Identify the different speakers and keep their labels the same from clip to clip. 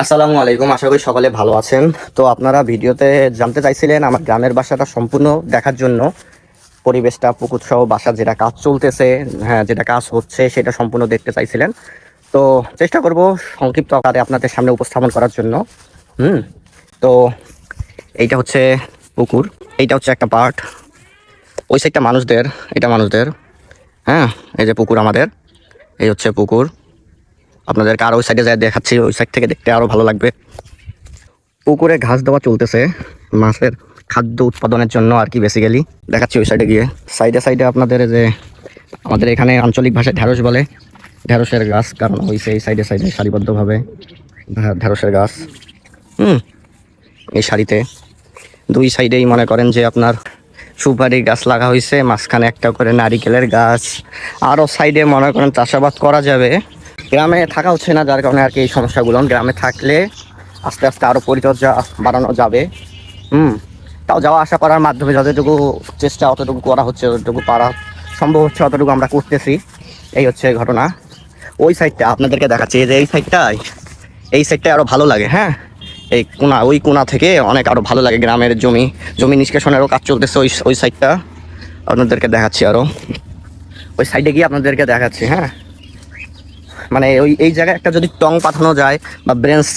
Speaker 1: আসসালামু আলাইকুম, আশা করি সকলে ভালো আছেন। তো আপনারা ভিডিওতে জানতে চাইছিলেন, আমার গ্রামের বাসাটা সম্পূর্ণ দেখার জন্য। পরিবেশটা পুকুর সহ বাসা, যেটা কাজ চলতেছে হ্যাঁ যেটা কাজ হচ্ছে, সেটা সম্পূর্ণ দেখতে চাইছিলেন। তো চেষ্টা করব সংক্ষিপ্ত আকারে আপনাদের সামনে উপস্থাপন করার জন্য। হুম, তো এইটা হচ্ছে পুকুর, এইটা হচ্ছে একটা পার্ট। ওই সাইডটা মানুষদের, এটা মানুষদের। হ্যাঁ এই যে পুকুর আমাদের, এই হচ্ছে পুকুর। আপনাদেরকে আর ওই সাইডে যাই দেখাচ্ছি, ওই সাইড থেকে দেখতে আরও ভালো লাগবে। পুকুরে ঘাস দেওয়া চলতেছে, মাছের খাদ্য উৎপাদনের জন্য আর কি বেসিক্যালি দেখাচ্ছি ওই সাইডে গিয়ে। সাইডে সাইডে আপনাদের যে, আমাদের এখানে আঞ্চলিক ভাষায় ঢ্যাঁড়স বলে। ঢ্যাঁড়সের গাছ, কারণ হয়েছে এই সাইডে সাইডে সারিবদ্ধভাবে ঢ্যা- ঢ্যাঁড়সের গাছ। হুম, এই সারিতে। দুই সাইডেই মনে করেন যে আপনার সুপারি গাছ লাগা হয়েছে মাঝখানে একটা করে নারিকেলের গাছ। আরও সাইডে মনে করেন চাষাবাদ করা যাবে। গ্রামে থাকা হচ্ছে না, যার কারণে আর কি এই সমস্যাগুলো। গ্রামে থাকলে আস্তে আস্তে আরও পরিচর্যা বাড়ানো যাবে। হুম, তাও যাওয়া আসা করার মাধ্যমে যতটুকু চেষ্টা, অতটুকু করা হচ্ছে, যতটুকু পারা সম্ভব হচ্ছে, অতটুকু আমরা করতেছি। এই হচ্ছে ঘটনা। ওই সাইডটা আপনাদেরকে দেখাচ্ছি। যে এই সাইডটাই এই সাইডটা আরও ভালো লাগে হ্যাঁ? এই কোনা, ওই কোনা থেকে অনেক আরও ভালো লাগে গ্রামের জমি জমি নিষ্কাশনেরও কাজ চলতেছে ওই ওই সাইডটা আপনাদেরকে দেখাচ্ছি আরও ওই সাইডে গিয়ে আপনাদেরকে দেখাচ্ছি হ্যাঁ? মানে ওই, এই জায়গায় একটা যদি টং পাঠানো যায় বা ব্রেঞ্চ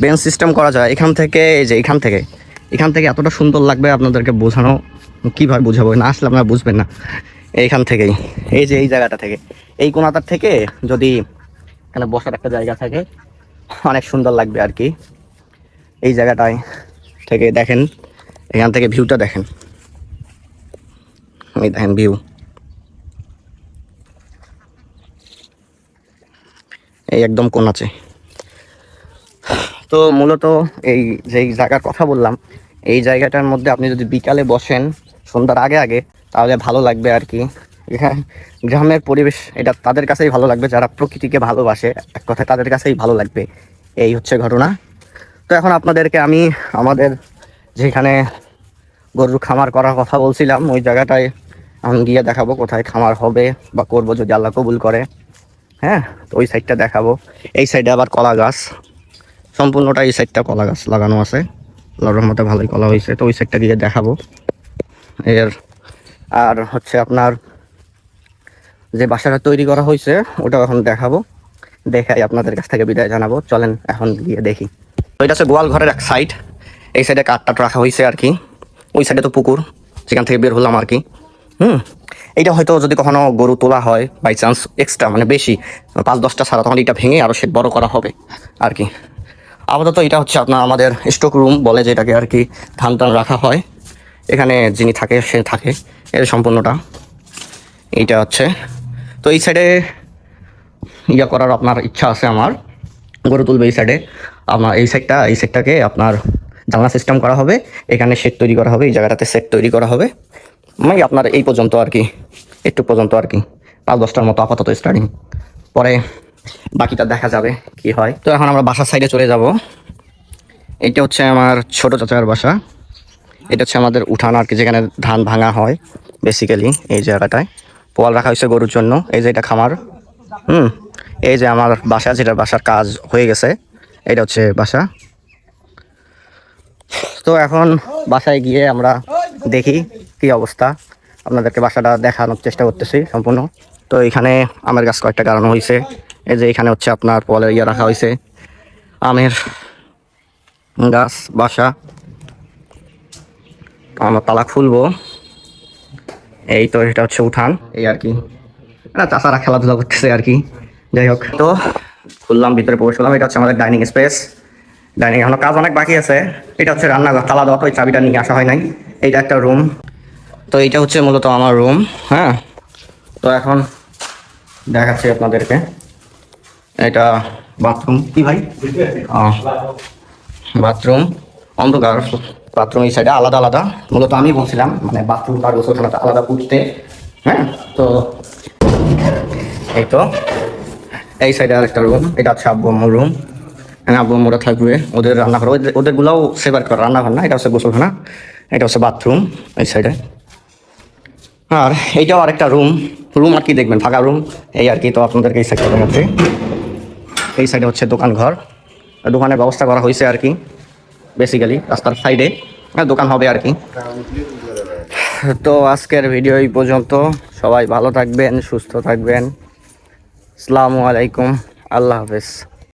Speaker 1: ব্রেঞ্চ সিস্টেম করা যায়, এখান থেকে, এই যে এখান থেকে এখান থেকে এতটা সুন্দর লাগবে আপনাদেরকে বোঝানো কীভাবে বোঝাবো? না আসলে আপনারা বুঝবেন না। এইখান থেকেই, এই যে এই জায়গাটা থেকে। এই কোনাটার থেকে যদি এখানে বসার একটা জায়গা থাকে, অনেক সুন্দর লাগবে আর কি। এই জায়গাটায় থেকে দেখেন, এখান থেকে ভিউটা দেখেন। এই দেখেন ভিউ এই একদম কোন আছে। তো মূলত এই যেই জায়গার কথা বললাম, এই জায়গাটার মধ্যে আপনি যদি বিকালে বসেন সন্ধ্যার আগে আগে, তাহলে ভালো লাগবে আর কি। এখানে গ্রামের পরিবেশ এটা তাদের কাছেই ভালো লাগবে, যারা প্রকৃতিকে ভালোবাসে, এক কথায় তাদের কাছেই ভালো লাগবে। এই হচ্ছে ঘটনা। তো এখন আপনাদেরকে আমি আমাদের যেখানে গরুর খামার করার কথা বলছিলাম, ওই জায়গাটায় আমি গিয়ে দেখাবো কোথায় খামার হবে বা করব যদি আল্লাহ কবুল করে। হ্যাঁ তো ওই সাইডটা দেখাবো। এই সাইডে আবার কলা গাছ। সম্পূর্ণটা এই সাইডটা কলা গাছ লাগানো আছে। আল্লাহর রহমতে ভালোই কলা হয়েছে। তো ওই সাইডটা গিয়ে দেখাবো। এর আর হচ্ছে আপনার যে বাসাটা তৈরি করা হয়েছে, ওটাও এখন দেখাবো। দেখাই আপনাদের কাছ থেকে বিদায় জানাব। চলেন এখন গিয়ে দেখি। তো এটা হচ্ছে গোয়াল ঘরের এক সাইড এই সাইডে কাঠটাট রাখা হয়েছে আর কি। ওই সাইডে তো পুকুর। সেখান থেকে বের হলাম আর কি। হুম? এইটা হয়তো যদি কখনো গরু তোলা হয় বাই চান্স এক্সট্রা মানে বেশি, পাঁচ, দশটা ছাড়া তখন এটা ভেঙে আরও সেট বড় করা হবে, আর কি। আপাতত এটা হচ্ছে আপনার আমাদের স্টক রুম বলে যেটাকে আর কি ধান টান রাখা হয়। এখানে যিনি থাকে, সে থাকে, এর সম্পূর্ণটা। এইটা হচ্ছে। তো এই সাইডে ইয়া করার আপনার ইচ্ছা আছে আমার, গরু তুলবে এই সাইডে আপনার এই সাইডটা এই সাইডটাকে আপনার জানলা সিস্টেম করা হবে, এখানে সেট তৈরি করা হবে, এই জায়গাটাতে সেট তৈরি করা হবে। মানে আপনার এই পর্যন্ত আর কি, একটু পর্যন্ত আর কি, পাঁচ দশটার মতো আপাতত স্টার্টিং পরে বাকিটা দেখা যাবে কি হয়। তো এখন আমরা বাসার সাইডে চলে যাব। এটা হচ্ছে আমার ছোট চাচার বাসা। এটা হচ্ছে আমাদের উঠান আর কি, যেখানে ধান ভাঙা হয় বেসিক্যালি এই জায়গাটায়। পোয়াল রাখা হয়েছে গরুর জন্য। এই যে এটা খামার। হুম, এই যে আমার বাসা, যেটা বাসার কাজ হয়ে গেছে, এটা হচ্ছে বাসা। তো এখন বাসায় গিয়ে আমরা দেখি কি অবস্থা? আপনাদেরকে বাসাটা দেখানোর চেষ্টা করতেছি সম্পূর্ণ। তো এখানে আমের গাছ কয়েকটা গাড়ানো হয়েছে এই যে এখানে হচ্ছে আপনার পলের ইয়ে রাখা হয়েছে আমের গাছ, বাসা। আমরা তালা খুলবো। এই তো এটা হচ্ছে উঠান। এই আর কি। না চাষারা খেলাধুলা করতেছে আর কি। যাই হোক। তো খুললাম, ভিতরে প্রবেশ করলাম। এটা হচ্ছে আমাদের ডাইনিং স্পেস। ডাইনিং এখনও কাজ অনেক বাকি আছে। এটা হচ্ছে রান্নাঘর। তালা দেওয়া তো চাবিটা নিয়ে আসা হয় নাই। এইটা একটা রুম। তো এইটা হচ্ছে মূলত আমার রুম হ্যাঁ? তো এখন দেখাচ্ছি আপনাদেরকে। এটা বাথরুম কি ভাই? বাথরুম অন্ধকার বাথরুম এই সাইডে আলাদা আলাদা। মূলত আমি বলছিলাম মানে বাথরুম আর গোসলখানাটা আলাদা পুঁততে হ্যাঁ? তো এই তো, এই সাইডে আরেকটা রুম এটা হচ্ছে আব্বু আম্মুর রুম হ্যাঁ আব্বু আম্মুরা থাকবে। ওদের রান্নাঘর, ওদের, ওদেরগুলোও সেপারেট করা রান্নাঘর না, এটা হচ্ছে গোসলখানা। এটা হচ্ছে বাথরুম এই সাইডে আর এইটাও আরেকটা রুম রুম আর কি দেখবেন, ফাঁকা রুম এই আর কি তো আপনাদেরকে এই সাইডটা দেখাচ্ছি। এই সাইডে হচ্ছে দোকান ঘর দোকানের ব্যবস্থা করা হয়েছে আর কি বেসিক্যালি রাস্তার সাইডে দোকান হবে আর কি। তো আজকের ভিডিও এই পর্যন্ত, সবাই ভালো থাকবেন, সুস্থ থাকবেন। আসসালামু আলাইকুম, আল্লাহ হাফেজ।